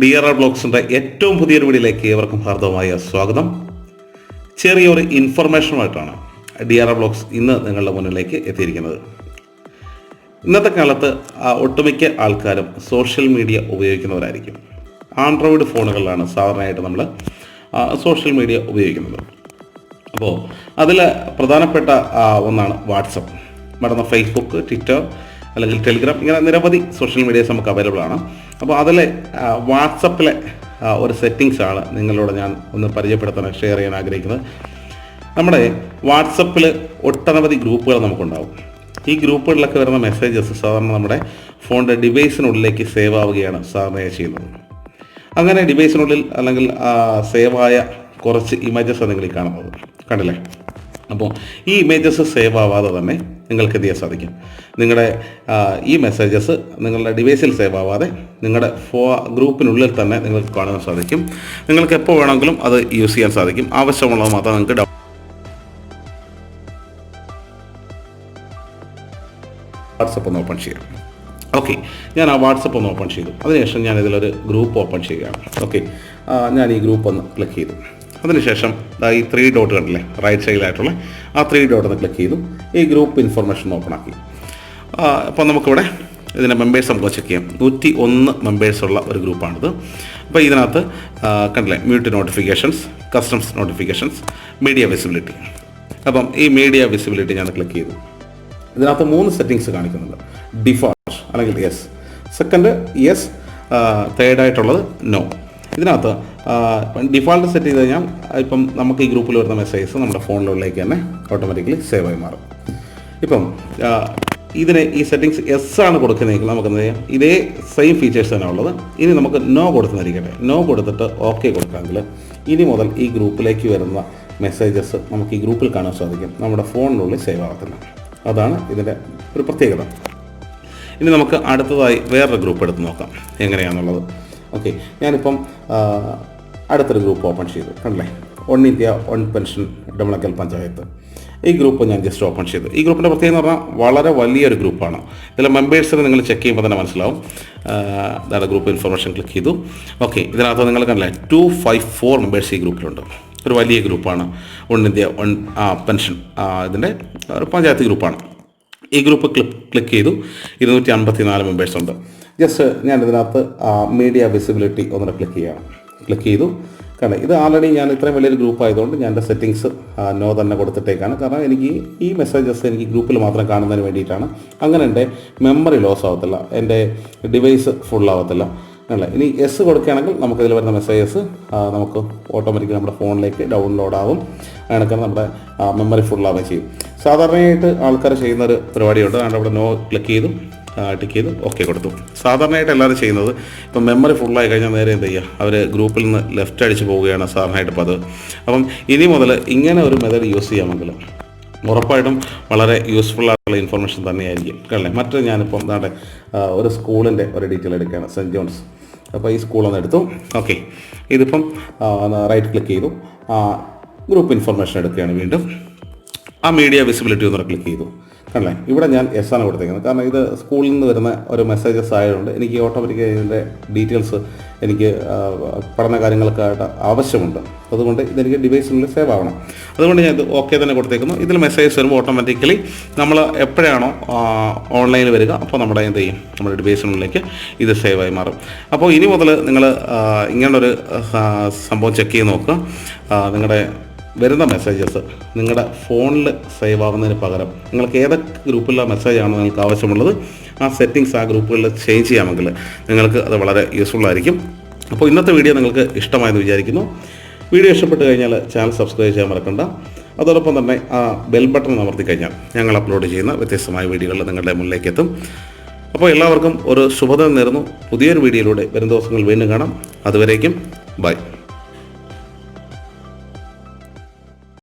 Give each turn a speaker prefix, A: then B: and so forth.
A: D R R ബ്ലോഗ്സിന്റെ ഏറ്റവും പുതിയൊരു വീഡിയോയിലേക്ക് ഏവർക്കും ഹാർദവമായ സ്വാഗതം. ചെറിയൊരു ഇൻഫർമേഷനുമായിട്ടാണ് ഡി ആർ ആർ ബ്ലോഗ്സ് ഇന്ന് നിങ്ങളുടെ മുന്നിലേക്ക് എത്തിയിരിക്കുന്നത്. ഇന്നത്തെ കാലത്ത് ഒട്ടുമിക്ക ആൾക്കാരും സോഷ്യൽ മീഡിയ ഉപയോഗിക്കുന്നവരായിരിക്കും. ആൻഡ്രോയിഡ് ഫോണുകളിലാണ് സാധാരണയായിട്ട് നമ്മൾ സോഷ്യൽ മീഡിയ ഉപയോഗിക്കുന്നത്. അപ്പോൾ അതിൽ പ്രധാനപ്പെട്ട ഒന്നാണ് വാട്സപ്പ്. മടന്ന ഫേസ്ബുക്ക് ട്വിറ്റർ അല്ലെങ്കിൽ ടെലിഗ്രാം ഇങ്ങനെ നിരവധി സോഷ്യൽ മീഡിയസ് നമുക്ക് അവൈലബിൾ ആണ്. അപ്പോൾ അതിലെ വാട്സപ്പിലെ ഒരു സെറ്റിങ്സ് ആണ് നിങ്ങളോട് ഞാൻ ഒന്ന് പരിചയപ്പെടുത്താൻ ഷെയർ ചെയ്യാൻ ആഗ്രഹിക്കുന്നത്. നമ്മുടെ വാട്സപ്പിൽ ഒട്ടനവധി ഗ്രൂപ്പുകൾ നമുക്കുണ്ടാവും. ഈ ഗ്രൂപ്പുകളിലൊക്കെ വരുന്ന മെസ്സേജസ് സാധാരണ നമ്മുടെ ഫോണിന്റെ ഡിവൈസിനുള്ളിലേക്ക് സേവ് ആവുകയാണ് സാധാരണയായി ചെയ്യുന്നത്. അങ്ങനെ ഡിവൈസിനുള്ളിൽ അല്ലെങ്കിൽ സേവായ കുറച്ച് ഇമേജസ് നിങ്ങൾ ഈ കാണുന്നത്. കണ്ടില്ലേ? അപ്പോൾ ഈ ഇമേജസ് സേവ് ആവാതെ തന്നെ നിങ്ങൾക്ക് എന്ത് ചെയ്യാൻ സാധിക്കും? നിങ്ങളുടെ ഈ മെസ്സേജസ് നിങ്ങളുടെ ഡിവൈസിൽ സേവ് ആവാതെ നിങ്ങളുടെ ഫോ ഗ്രൂപ്പിനുള്ളിൽ തന്നെ നിങ്ങൾക്ക് കാണാൻ സാധിക്കും. നിങ്ങൾക്ക് എപ്പോൾ വേണമെങ്കിലും അത് യൂസ് ചെയ്യാൻ സാധിക്കും. ആവശ്യമുള്ളത് മാത്രം നിങ്ങൾക്ക് വാട്സപ്പ് ഒന്ന് ഓപ്പൺ ചെയ്യാം. ഓക്കെ ഞാൻ ആ വാട്സപ്പ് ഒന്ന് ഓപ്പൺ ചെയ്തു. അതിനുശേഷം ഞാൻ ഇതിലൊരു ഗ്രൂപ്പ് ഓപ്പൺ ചെയ്യുകയാണ്. ഓക്കെ ഞാൻ ഈ ഗ്രൂപ്പ് ഒന്ന് ക്ലിക്ക് ചെയ്തു. അതിനുശേഷം ഈ ത്രീ ഡോട്ട് കണ്ടില്ലേ റൈറ്റ് സൈഡിലായിട്ടുള്ള ആ ത്രീ ഡോട്ട് ഒന്ന് ക്ലിക്ക് ചെയ്തു ഈ ഗ്രൂപ്പ് ഇൻഫർമേഷൻ ഓപ്പൺ ആക്കി. അപ്പോൾ നമുക്കിവിടെ ഇതിന്റെ മെമ്പേഴ്സ് നമുക്ക് ചെക്ക് ചെയ്യാം. നൂറ്റി ഒന്ന് മെമ്പേഴ്സുള്ള ഒരു ഗ്രൂപ്പാണിത് അപ്പോൾ ഇതിനകത്ത് കണ്ടില്ലേ mute notifications customs notifications media visibility അപ്പം ഈ മീഡിയ വിസിബിലിറ്റി ഞാൻ ക്ലിക്ക് ചെയ്തു. ഇതിനകത്ത് മൂന്ന് സെറ്റിങ്സ് കാണിക്കുന്നുണ്ട്. ഡിഫോൾട്ട് അല്ലെങ്കിൽ യെസ് സെക്കൻഡ് യെസ് തേർഡായിട്ടുള്ളത് നോ ഇതിനകത്ത് ഡിഫോൾട്ട് സെറ്റ് ചെയ്ത് കഴിഞ്ഞാൽ ഇപ്പം നമുക്ക് ഈ ഗ്രൂപ്പിൽ വരുന്ന മെസ്സേജസ് നമ്മുടെ ഫോണിലുള്ളിലേക്ക് തന്നെ ഓട്ടോമാറ്റിക്കലി സേവ് ആയി മാറും. ഇപ്പം ഇതിന് ഈ സെറ്റിങ്സ് എസ് ആണ് കൊടുക്കുന്നതെങ്കിൽ നമുക്ക് എന്ത് ചെയ്യാം? ഇതേ സെയിം ഫീച്ചേഴ്സ് തന്നെ ഉള്ളത്. ഇനി നമുക്ക് നോ കൊടുത്തുന്നിരിക്കട്ടെ നോ കൊടുത്തിട്ട് ഓക്കെ കൊടുക്കാമെങ്കിൽ ഇനി മുതൽ ഈ ഗ്രൂപ്പിലേക്ക് വരുന്ന മെസ്സേജസ് നമുക്ക് ഈ ഗ്രൂപ്പിൽ കാണാൻ സാധിക്കും. നമ്മുടെ ഫോണിനുള്ളിൽ സേവ് ആകത്തില്ല അതാണ് ഇതിന്റെ ഒരു പ്രത്യേകത. ഇനി നമുക്ക് അടുത്തതായി വേറൊരു ഗ്രൂപ്പ് എടുത്ത് നോക്കാം. എങ്ങനെയാണെന്നുള്ളത് ഓക്കെ ഞാനിപ്പം അടുത്തൊരു ഗ്രൂപ്പ് ഓപ്പൺ ചെയ്തു കണ്ടല്ലേ? വൺ ഇന്ത്യ വൺ പെൻഷൻ ഡമളക്കൽ പഞ്ചായത്ത് ഈ ഗ്രൂപ്പ് ഞാൻ ജസ്റ്റ് ഓപ്പൺ ചെയ്തു. ഈ ഗ്രൂപ്പിന്റെ പ്രത്യേകത എന്ന് പറഞ്ഞാൽ വളരെ വലിയൊരു ഗ്രൂപ്പാണ്. ഇതിലെ മെമ്പേഴ്സിനെ നിങ്ങൾ ചെക്ക് ചെയ്യുമ്പോൾ തന്നെ മനസ്സിലാവും. അതാണ് ഗ്രൂപ്പ് ഇൻഫർമേഷൻ ക്ലിക്ക് ചെയ്തു. ഓക്കെ ഇതിനകത്ത് നിങ്ങൾ കണ്ടില്ലേ? ടു ഫൈവ് ഫോർ മെമ്പേഴ്സ് ഈ ഗ്രൂപ്പിലുണ്ട്. ഒരു വലിയ ഗ്രൂപ്പാണ്. വൺ ഇന്ത്യ വൺ പെൻഷൻ ഇതിന്റെ ഒരു പഞ്ചായത്ത് ഗ്രൂപ്പാണ്. ഈ ഗ്രൂപ്പ് ക്ലിക്ക് ക്ലിക്ക് ചെയ്തു. ഇരുന്നൂറ്റി അൻപത്തി നാല് മെമ്പേഴ്സ് ഉണ്ട്. ജസ്റ്റ് ഞാൻ ഇതിനകത്ത് മീഡിയ വിസിബിലിറ്റി ഒന്ന് ക്ലിക്ക് ചെയ്യാം ക്ലിക്ക് ചെയ്തു. കാരണം ഇത് ആൾറെഡി ഞാൻ ഇത്രയും വലിയൊരു ഗ്രൂപ്പ് ആയതുകൊണ്ട് ഞാൻ എന്റെ സെറ്റിങ്സ് നോ തന്നെ കൊടുത്തിട്ടേക്കാണ്. കാരണം എനിക്ക് ഈ മെസ്സേജസ് എനിക്ക് ഗ്രൂപ്പിൽ മാത്രം കാണുന്നതിന് വേണ്ടിയിട്ടാണ്. അങ്ങനെ എന്റെ മെമ്മറി ലോസ് ആവത്തില്ല. എന്റെ ഡിവൈസ് ഫുൾ ആവത്തില്ല. അല്ല? ഇനി എസ് കൊടുക്കുകയാണെങ്കിൽ നമുക്ക് ഇതിൽ വരുന്ന മെസ്സേജസ് നമുക്ക് ഓട്ടോമാറ്റിക്കലി നമ്മുടെ ഫോണിലേക്ക് ഡൗൺലോഡ് ആവും. അങ്ങനെയൊക്കെ നമ്മുടെ മെമ്മറി ഫുൾ ആവുകയും ചെയ്യും. സാധാരണയായിട്ട് ആൾക്കാർ ചെയ്യുന്ന ഒരു പരിപാടിയുണ്ട്. അതുകൊണ്ട് അവിടെ നോ ക്ലിക്ക് ചെയ്തു. ടിക്ക് ചെയ്തു ഓക്കെ കൊടുത്തു. സാധാരണയായിട്ട് എല്ലാവരും ചെയ്യുന്നത് ഇപ്പം മെമ്മറി ഫുള്ളായി കഴിഞ്ഞാൽ നേരെ എന്ത് ചെയ്യുക? അവർ ഗ്രൂപ്പിൽ നിന്ന് ലെഫ്റ്റ് അടിച്ച് പോവുകയാണ് സാധാരണയായിട്ട് പതിവ് അപ്പം ഇനി മുതൽ ഇങ്ങനെ ഒരു മെത്തേഡ് യൂസ് ചെയ്യാമെങ്കിൽ ഉറപ്പായിട്ടും വളരെ യൂസ്ഫുൾ ആയിട്ടുള്ള ഇൻഫർമേഷൻ തന്നെയായിരിക്കും. അല്ലേ? മറ്റൊരു ഞാനിപ്പം നാട്ടെ ഒരു സ്കൂളിന്റെ ഒരു ഡീറ്റെയിൽ എടുക്കുകയാണ്. സെന്റ് ജോൺസ് അപ്പോൾ ഈ സ്കൂളൊന്ന് എടുത്തു. ഓക്കെ ഇതിപ്പം റൈറ്റ് ക്ലിക്ക് ചെയ്തു. ഗ്രൂപ്പ് ഇൻഫർമേഷൻ എടുക്കുകയാണ് വീണ്ടും. ആ മീഡിയ വിസിബിലിറ്റി ഒന്ന് ക്ലിക്ക് ചെയ്തു. കണ്ടേ ഇവിടെ ഞാൻ എസ് ആണ് കൊടുത്തേക്കുന്നത്. കാരണം ഇത് സ്കൂളിൽ നിന്ന് വരുന്ന ഒരു മെസ്സേജസ് ആയതുകൊണ്ട് എനിക്ക് ഓട്ടോമാറ്റിക്കായി ഇതിന്റെ ഡീറ്റെയിൽസ് എനിക്ക് പഠന കാര്യങ്ങൾക്കായിട്ട് ആവശ്യമുണ്ട്. അതുകൊണ്ട് ഇതെനിക്ക് ഡിവൈസിനുള്ളിൽ സേവ് ആവണം. അതുകൊണ്ട് ഞാൻ ഇത് ഓക്കെ തന്നെ കൊടുത്തേക്കുന്നു. ഇതിൽ മെസ്സേജ് വരുമ്പോൾ ഓട്ടോമാറ്റിക്കലി നമ്മൾ എപ്പോഴാണോ ഓൺലൈനിൽ വരിക അപ്പോൾ നമ്മുടെ എന്ത് ചെയ്യും? നമ്മുടെ ഡിവൈസിനുള്ളിലേക്ക് ഇത് സേവ് ആയി മാറും. അപ്പോൾ ഇനി മുതൽ നിങ്ങൾ ഇങ്ങനൊരു സംഭവം ചെക്ക് ചെയ്ത് നോക്കുക. നിങ്ങളുടെ വരുന്ന മെസ്സേജസ് നിങ്ങളുടെ ഫോണിൽ സേവ് ആവുന്നതിന് പകരം നിങ്ങൾക്ക് ഏതൊക്കെ ഗ്രൂപ്പിലുള്ള മെസ്സേജാണോ നിങ്ങൾക്ക് ആവശ്യമുള്ളത് ആ സെറ്റിങ്സ് ആ ഗ്രൂപ്പുകളിൽ ചേഞ്ച് ചെയ്യാമെങ്കിൽ നിങ്ങൾക്ക് അത് വളരെ യൂസ്ഫുൾ ആയിരിക്കും. അപ്പോൾ ഇന്നത്തെ വീഡിയോ നിങ്ങൾക്ക് ഇഷ്ടമായെന്ന് വിചാരിക്കുന്നു. വീഡിയോ ഇഷ്ടപ്പെട്ട് കഴിഞ്ഞാൽ ചാനൽ സബ്സ്ക്രൈബ് ചെയ്യാൻ മറക്കണ്ട. അതോടൊപ്പം തന്നെ ആ ബെൽ ബട്ടൺ അമർത്തി കഴിഞ്ഞാൽ ഞങ്ങൾ അപ്ലോഡ് ചെയ്യുന്ന വ്യത്യസ്തമായ വീഡിയോകൾ നിങ്ങളുടെ മുന്നിലേക്ക് എത്തും. അപ്പോൾ എല്ലാവർക്കും ഒരു ശുഭദിനം നേരുന്നു. പുതിയൊരു വീഡിയോയിലൂടെ വരും ദിവസങ്ങൾ വീണ്ടും കാണാം. അതുവരേക്കും ബൈ